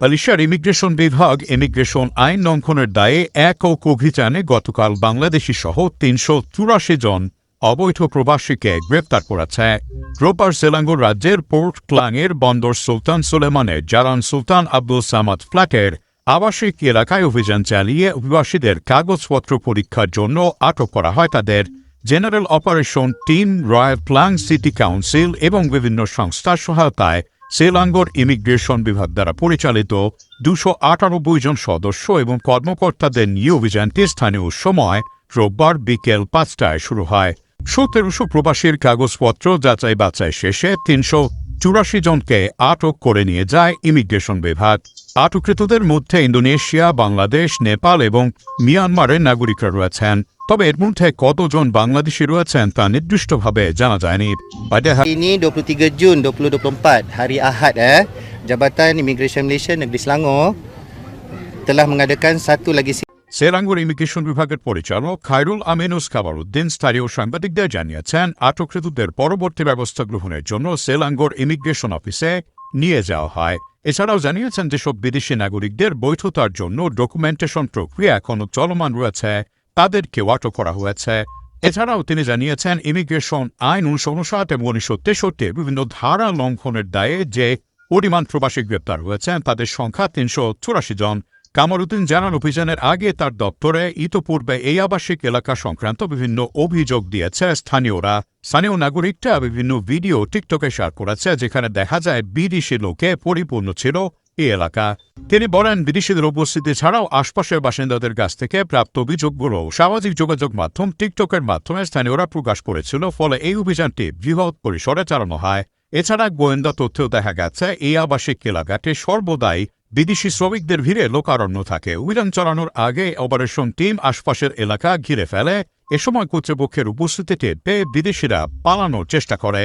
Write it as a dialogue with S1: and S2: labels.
S1: মালয়েশিয়ার ইমিগ্রেশন বিভাগ ইমিগ্রেশন আইন লঙ্ঘনের দায়ে এক ও অভিযানে গতকাল বাংলাদেশি সহ তিনশো চুরাশি জন অবৈধ প্রবাসীকে গ্রেপ্তার করেছে। রোববার সেলাঙ্গুর রাজ্যের পোর্ট ক্লাংয়ের বন্দর সুলতান সুলেমানের জালান সুলতান আব্দুল সামাদ ফ্ল্যাটের আবাসিক এলাকায় অভিযান চালিয়ে অভিবাসীদের কাগজপত্র পরীক্ষার জন্য আটক করা হয় তাদের। General operation team royal Planck city council এবং বিভিন্ন সংস্থার সহায়তায় সেলাঙ্গর ইমিগ্রেশন বিভাগ দ্বারা পরিচালিত দুশো আটানব্বই জন সদস্য এবং কর্মকর্তাদের নিয়ে অভিযানটি স্থানীয় সময় রোববার বিকেল পাঁচটায় শুরু হয়। সতেরোশো প্রবাসীর কাগজপত্র যাচাই বাছাই শেষে তিনশো চুরাশি জনকে আটক করে নিয়ে যায় ইমিগ্রেশন বিভাগ। আটককৃতদের মধ্যে ইন্দোনেশিয়া, বাংলাদেশ, নেপাল এবং মিয়ানমারের নাগরিকরা রয়েছেন। তবে এর মধ্যে কতজন বাংলাদেশি রয়েছেন তা নির্দিষ্টভাবে জানা যায়নি। Pada hari
S2: Ini 23 Jun 2024 hari Ahad eh Jabatan Immigration Malaysia Negeri Selangor telah mengadakan satu lagi
S1: Selangor immigration বিভাগের পরিচালক খায়রুল আমিনুস কামারুদ্দিন স্থানীয় সাংবাদিকদের জানিয়েছেন আটককৃতদের পরবর্তী ব্যবস্থা গ্রহণের জন্য সেলাঙ্গর ইমিগ্রেশন অফিসে নিয়ে যাওয়া হয় এছাড়াও জানিয়েছেন যেসব বিদেশি নাগরিকদের বৈধতার জন্য ডকুমেন্টেশন প্রক্রিয়া এখনও চলমান রয়েছে। তাদেরকেও আটক করা হয়েছে। এছাড়াও তিনি জানিয়েছেন, ইমিগ্রেশন আইন উনিশশো উনষাট এবং উনিশশো তেষট্টি বিভিন্ন ধারা লঙ্ঘনের দায়ে যে পরিমাণ প্রবাসী গ্রেপ্তার হয়েছেন, তাদের সংখ্যা তিনশো চুরাশি জন। কামারুদ্দিন জানান, অভিযানের আগে তার দপ্তরে ইতোপূর্বে এই আবাসিক এলাকা সংক্রান্ত বিভিন্ন অভিযোগ দিয়েছে স্থানীয়রা। স্থানীয় নাগরিকরা বিভিন্ন ভিডিও টিকটকে শেয়ার করেছে, যেখানে দেখা যায় বিদেশি লোকে পরিপূর্ণ ছিল এই এলাকা। তিনি বলেন, বিদেশিদের উপস্থিতি ছাড়াও আশপাশের বাসিন্দাদের কাছ থেকে প্রাপ্ত অভিযোগগুলো সামাজিক যোগাযোগ মাধ্যম টিকটকের মাধ্যমে স্থানীয়রা প্রকাশ করেছিল, ফলে এই অভিযানটি বৃহৎ পরিসরে চালানো হয়। এছাড়া গোয়েন্দা তথ্যেও দেখা গেছে, এই আবাসিক এলাকাটি সর্বদাই বিদেশি শ্রমিকদের ভিড়ে লোকারণ্য থাকে। অভিযান চালানোর আগে অপারেশন টিম আশপাশের এলাকা ঘিরে ফেলে। এ সময় কর্তৃপক্ষের উপস্থিতিতে পেয়ে বিদেশিরা পালানোর চেষ্টা করে।